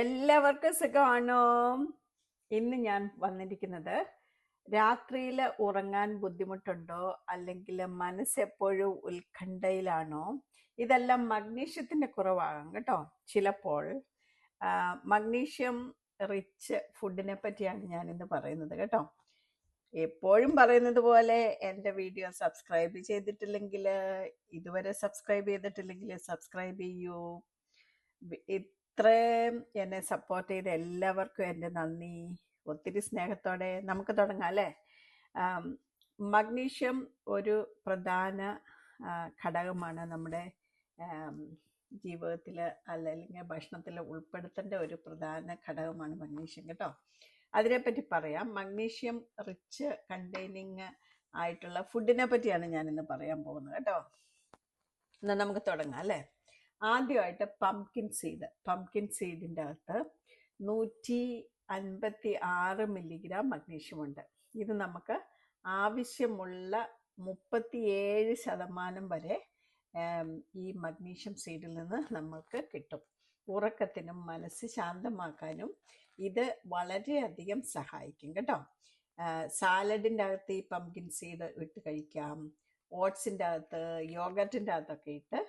എല്ലാവർക്കും സുഖമാണോ? ഇന്ന് ഞാൻ വന്നിരിക്കുന്നത് രാത്രിയിൽ ഉറങ്ങാൻ ബുദ്ധിമുട്ടുണ്ടോ? അല്ലെങ്കിൽ മനസ്സെപ്പോഴും ഉത്കണ്ഠയിലാണോ? ഇതെല്ലാം മഗ്നീഷ്യത്തിന്റെ കുറവാകാം കേട്ടോ. ചിലപ്പോൾ മഗ്നീഷ്യം റിച്ച് ഫുഡിനെ പറ്റിയാണ് ഞാൻ ഇന്ന് പറയുന്നത് കേട്ടോ. എപ്പോഴും പറയുന്നത് പോലെ എന്റെ വീഡിയോ സബ്സ്ക്രൈബ് ചെയ്തിട്ടില്ലെങ്കിൽ ഇതുവരെ സബ്സ്ക്രൈബ് ചെയ്തിട്ടില്ലെങ്കിൽ സബ്സ്ക്രൈബ് ചെയ്യൂ. ഇത്രയും എന്നെ സപ്പോർട്ട് ചെയ്ത എല്ലാവർക്കും എന്റെ നന്ദി. ഒത്തിരി സ്നേഹത്തോടെ നമുക്ക് തുടങ്ങാം അല്ലേ? മഗ്നീഷ്യം ഒരു പ്രധാന ഘടകമാണ് നമ്മുടെ ജീവിതത്തിൽ അല്ലെങ്കിൽ ഭക്ഷണത്തിൽ ഉൾപ്പെടുത്തേണ്ട ഒരു പ്രധാന ഘടകമാണ് മഗ്നീഷ്യം കേട്ടോ. അതിനെപ്പറ്റി പറയാം. മഗ്നീഷ്യം റിച്ച് കണ്ടെയ്നിങ് ആയിട്ടുള്ള ഫുഡിനെ പറ്റിയാണ് ഞാനിന്ന് പറയാൻ പോകുന്നത് കേട്ടോ. എന്നാൽ നമുക്ക് തുടങ്ങാം അല്ലേ? ആദ്യമായിട്ട് പംകിൻ സീഡ് പംകിൻ സീഡിന്റെ അകത്ത് നൂറ്റി അൻപത്തി ആറ് മില്ലിഗ്രാം മഗ്നീഷ്യം ഉണ്ട്. ഇത് നമുക്ക് ആവശ്യമുള്ള മുപ്പത്തിയേഴ് ശതമാനം വരെ ഈ മഗ്നീഷ്യം സീഡിൽ നിന്ന് നമുക്ക് കിട്ടും. ഉറക്കത്തിനും മനസ്സ് ശാന്തമാക്കാനും ഇത് വളരെയധികം സഹായിക്കും കേട്ടോ. സാലഡിന്റെ അകത്ത് ഈ പംകിൻ സീഡ് ഇട്ട് കഴിക്കാം. ഓട്സിന്റെ അകത്ത് യോഗറ്റിന്റെ അകത്തൊക്കെ ഇട്ട്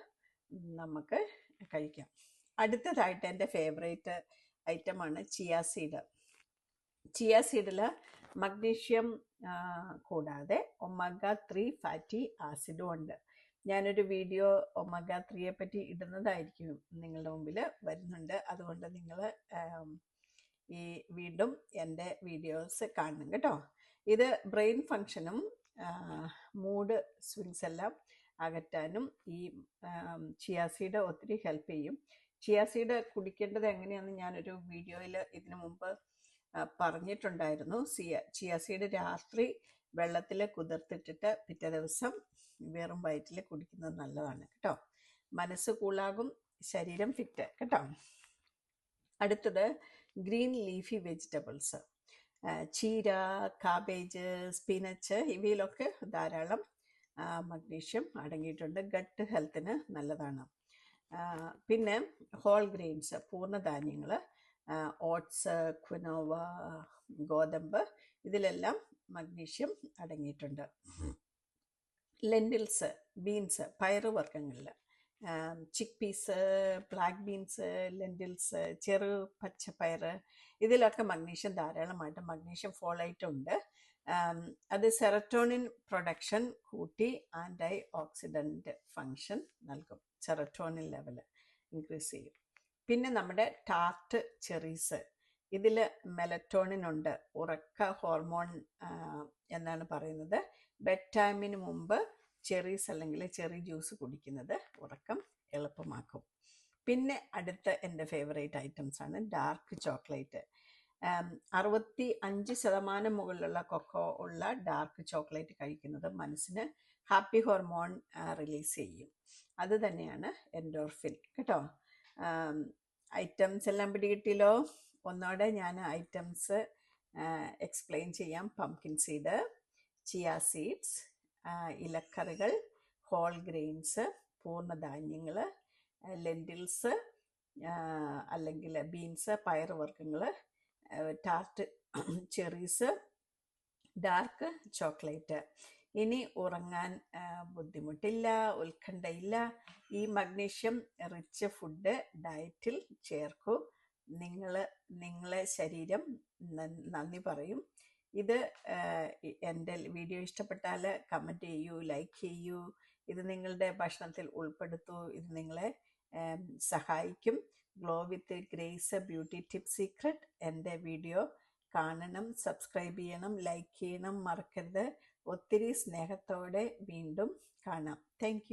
നമുക്ക് കഴിക്കാം. അടുത്തതായിട്ട് എന്റെ ഫേവറേറ്റ് ഐറ്റമാണ് ചിയ സീഡ് ചിയ സീഡിൽ മഗ്നീഷ്യം കൂടാതെ ഒമഗ ത്രീ ഫാറ്റി ആസിഡും ഉണ്ട്. ഞാനൊരു വീഡിയോ ഒമഗ ത്രീയെ പറ്റി ഇടുന്നതായിരിക്കും നിങ്ങളുടെ മുമ്പിൽ വരുന്നുണ്ട്. അതുകൊണ്ട് നിങ്ങൾ ഈ വീണ്ടും എന്റെ വീഡിയോസ് കാണണം കേട്ടോ. ഇത് ബ്രെയിൻ ഫങ്ഷനും മൂഡ് സ്വിങ്സ് എല്ലാം അകറ്റാനും ഈ ചിയാസീഡ് ഒത്തിരി ഹെൽപ്പ് ചെയ്യും. ചിയാസീഡ് കുടിക്കേണ്ടത് എങ്ങനെയാണെന്ന് ഞാനൊരു വീഡിയോയിൽ ഇതിനു മുമ്പ് പറഞ്ഞിട്ടുണ്ടായിരുന്നു. സിയ ചിയാസീഡ് രാത്രി വെള്ളത്തിൽ കുതിർത്തിട്ടിട്ട് പിറ്റേ ദിവസം വെറും വയറ്റിൽ കുടിക്കുന്നത് നല്ലതാണ്. കേട്ടോ? മനസ്സ് കൂളാകും ശരീരം ഫിറ്റ്. കേട്ടോ? അടുത്തത് ഗ്രീൻ ലീഫി വെജിറ്റബിൾസ്. ചീര കാബേജ് സ്പിനച്ച് ഇവയിലൊക്കെ ധാരാളം മഗ്നീഷ്യം അടങ്ങിയിട്ടുണ്ട്. ഗട്ട് ഹെൽത്തിന് നല്ലതാണ്. പിന്നെ ഹോൾ ഗ്രെയിൻസ് പൂർണധാന്യങ്ങൾ ഓട്സ് ക്വിനോവ ഗോതമ്പ് ഇതിലെല്ലാം മഗ്നീഷ്യം അടങ്ങിയിട്ടുണ്ട്. Lentils beans പയറുവർഗങ്ങളിൽ chick peas black beans lentils ചെറു പച്ചപ്പയർ ഇതിലൊക്കെ മഗ്നീഷ്യം ധാരാളമായിട്ട് മഗ്നീഷ്യം ഫോളൈറ്റ് ഉണ്ട്. അത് സെറട്ടോണിൻ പ്രൊഡക്ഷൻ കൂട്ടി ആന്റൈ ഓക്സിഡന്റ് ഫങ്ഷൻ നൽകും. സെറട്ടോണിൻ ലെവൽ ഇൻക്രീസ് ചെയ്യും. പിന്നെ നമ്മുടെ ടാർട്ട് ചെറീസ് ഇതിൽ മെലറ്റോണിൻ ഉണ്ട്. ഉറക്ക ഹോർമോൺ എന്നാണ് പറയുന്നത്. ബെഡ് ടൈമിന് മുമ്പ് ചെറീസ് അല്ലെങ്കിൽ ചെറി ജ്യൂസ് കുടിക്കുന്നത് ഉറക്കം എളുപ്പമാക്കും. പിന്നെ അടുത്ത എന്റെ ഫേവറേറ്റ് ഐറ്റംസ് ആണ് ഡാർക്ക് ചോക്ലേറ്റ് അറുപത്തി അഞ്ച് ശതമാനം മുകളിലുള്ള കൊക്കോ ഉള്ള ഡാർക്ക് ചോക്ലേറ്റ് കഴിക്കുന്നത് മനസ്സിന് ഹാപ്പി ഹോർമോൺ റിലീസ് ചെയ്യും. അത് തന്നെയാണ് എൻഡോർഫിൻ കേട്ടോ? ഐറ്റംസ് എല്ലാം പിടികിട്ടിയല്ലോ? ഒന്നോടെ ഞാൻ ഐറ്റംസ് എക്സ്പ്ലെയിൻ ചെയ്യാം. പംകിൻ സീഡ് ചിയ സീഡ്സ് ഇലക്കറികൾ ഹോൾ ഗ്രെയിൻസ് പൂർണധാന്യങ്ങൾ ലെൻഡിൽസ് അല്ലെങ്കിൽ ബീൻസ് പയർ പയറുവർഗങ്ങൾ ടാർട്ട് ചെറീസ് ഡാർക്ക് ചോക്ലേറ്റ് ഇനി ഉറങ്ങാൻ ബുദ്ധിമുട്ടില്ല ഉത്കണ്ഠയില്ല ഈ മഗ്നീഷ്യം റിച്ച് ഫുഡ് ഡയറ്റിൽ ചേർക്കൂ. നിങ്ങൾ നിങ്ങളെ ശരീരം നന്ദി പറയും. ഇത് എന്റെ വീഡിയോ ഇഷ്ടപ്പെട്ടാൽ കമന്റ് ചെയ്യൂ ലൈക്ക് ചെയ്യൂ. ഇത് നിങ്ങളുടെ ഭക്ഷണത്തിൽ ഉൾപ്പെടുത്തൂ. ഇത് നിങ്ങളെ സഹായിക്കും. Glow with grace beauty tip secret എന്റെ വീഡിയോ കാണണം സബ്സ്ക്രൈബ് ചെയ്യണം ലൈക്ക് ചെയ്യണം മറക്കരുത്. ഒത്തിരി സ്നേഹത്തോടെ വീണ്ടും കാണാം. താങ്ക്